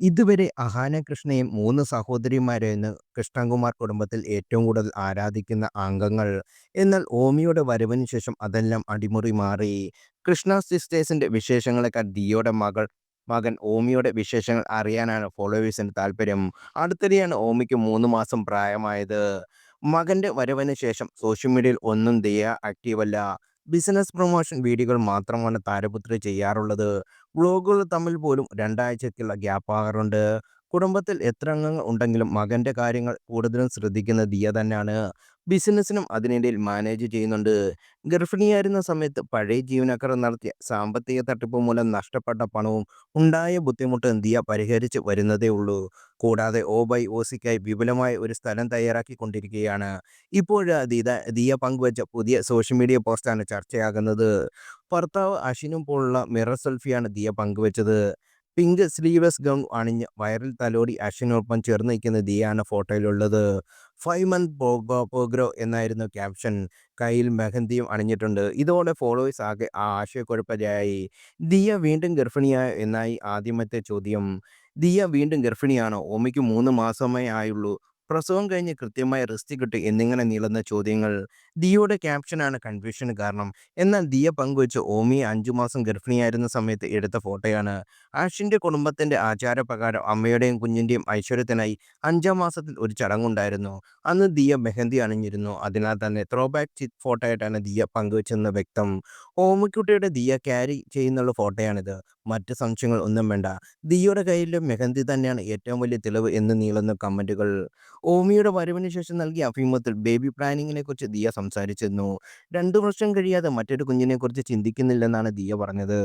ഇതുവരെ അഹാന കൃഷ്ണയെ മൂന്ന് സഹോദരിമാരെന്ന് കൃഷ്ണകുമാർ കുടുംബത്തിൽ ഏറ്റവും കൂടുതൽ ആരാധിക്കുന്ന അംഗങ്ങൾ. എന്നാൽ ഓമിയുടെ വരവിന് ശേഷം അതെല്ലാം അടിമുറി മാറി. കൃഷ്ണ സിസ്റ്റേഴ്സിന്റെ വിശേഷങ്ങളെക്കാൾ ദിയയുടെ മകൾ മകൻ ഓമിയുടെ വിശേഷങ്ങൾ അറിയാനാണ് ഫോളോവേഴ്സിന് താല്പര്യം അടുത്തിടെയാണ് ഓമിക്ക് മൂന്ന് മാസം പ്രായമായത്. മകന്റെ വരവിന് ശേഷം സോഷ്യൽ മീഡിയയിൽ ഒന്നും ദിയ ആക്റ്റീവല്ല. ബിസിനസ് പ്രൊമോഷൻ വീഡിയോകൾ മാത്രമാണ് താരപുത്രി ചെയ്യാറുള്ളത്. വ്ളോഗുകൾ തമ്മിൽ പോലും രണ്ടാഴ്ചയ്ക്കുള്ള ഗ്യാപ്പാകാറുണ്ട്. കുടുംബത്തിൽ എത്ര അംഗങ്ങൾ ഉണ്ടെങ്കിലും മകന്റെ കാര്യങ്ങൾ കൂടുതലും ശ്രദ്ധിക്കുന്ന ദിയ തന്നെയാണ്. ബിസിനസ്സിനും അതിനിടയിൽ മാനേജ് ചെയ്യുന്നുണ്ട്. ഗർഭിണിയായിരുന്ന സമയത്ത് പഴയ ജീവനക്കാരൻ നടത്തിയ സാമ്പത്തിക തട്ടിപ്പ് മൂലം നഷ്ടപ്പെട്ട പണവും ഉണ്ടായ ബുദ്ധിമുട്ടും ദിയ പരിഹരിച്ച് വരുന്നതേ ഉള്ളൂ. കൂടാതെ ഓ ബൈ ഒസിക്കായി വിപുലമായ ഒരു സ്ഥലം തയ്യാറാക്കിക്കൊണ്ടിരിക്കുകയാണ്. കൊണ്ടിരിക്കുകയാണ് ദിത ദിയ പങ്കുവച്ച പുതിയ സോഷ്യൽ മീഡിയ പോസ്റ്റാണ് ചർച്ചയാകുന്നത്. ഭർത്താവ് പോലുള്ള മിറർ സെൽഫിയാണ് ദിയ പങ്കുവച്ചത്. പിങ്ക് സ്ലീവസ് ഗൗൺ അണിഞ്ഞ് വൈറൽ തലോടി അശ്വിനൊപ്പം ചേർന്ന് നിൽക്കുന്ന ദിയാണ് ഫോട്ടോയിലുള്ളത്. ഫൈവ് മന്ത് പോഗോ പോഗ്രോ എന്നായിരുന്നു ക്യാപ്ഷൻ. കയ്യിൽ മെഹന്തിയും അണിഞ്ഞിട്ടുണ്ട്. ഇതോടെ ഫോളോവേഴ്സ് ആകെ ആ ആശയക്കുഴപ്പത്തിലായി. ദിയ വീണ്ടും ഗർഭിണിയായോ എന്നായി ആദ്യമത്തെ ചോദ്യം. ദിയ വീണ്ടും ഗർഭിണിയാണോ? ഓമയ്ക്ക് മൂന്ന് മാസമേ ആയുള്ളൂ. പ്രസവം കഴിഞ്ഞ് കൃത്യമായ റെസ്റ്റ് കിട്ടി എന്നിങ്ങനെ നീളുന്ന ചോദ്യങ്ങൾ. ദിയയുടെ ക്യാപ്ഷനാണ് കൺഫ്യൂഷന് കാരണം. എന്നാൽ ദിയ പങ്കുവച്ച ഓമി അഞ്ചു മാസം ഗർഭിണിയായിരുന്ന സമയത്ത് എടുത്ത ഫോട്ടോയാണ്. ആഷിന്റെ കുടുംബത്തിന്റെ ആചാരപ്രകാരം അമ്മയുടെയും കുഞ്ഞിന്റെയും ഐശ്വര്യത്തിനായി അഞ്ചാം മാസത്തിൽ ഒരു ചടങ്ങുണ്ടായിരുന്നു. അന്ന് ദിയ മെഹന്തി അണിഞ്ഞിരുന്നു. അതിനാൽ തന്നെ ത്രോബാക്ക് ചിറ്റ് ഫോട്ടോയായിട്ടാണ് ദിയ പങ്കുവച്ചതെന്ന് വ്യക്തം. ഓമിക്കുട്ടിയുടെ ദിയ ക്യാരി ചെയ്യുന്നുള്ള ഫോട്ടോയാണിത്. മറ്റ് സംശയങ്ങൾ ഒന്നും വേണ്ട. ദിയയുടെ കയ്യിലും മെഹന്തി തന്നെയാണ് ഏറ്റവും വലിയ തെളിവ് എന്ന് നീളുന്ന കമന്റുകൾ. ഓമിയുടെ വരവിന് ശേഷം നൽകിയ അഭിമുഖത്തിൽ ബേബി പ്ലാനിങ്ങിനെ കുറിച്ച് ദിയ സംസാരിച്ചിരുന്നു. രണ്ടു വർഷം കഴിയാതെ മറ്റൊരു കുഞ്ഞിനെ കുറിച്ച് ചിന്തിക്കുന്നില്ലെന്നാണ് ദിയ പറഞ്ഞത്.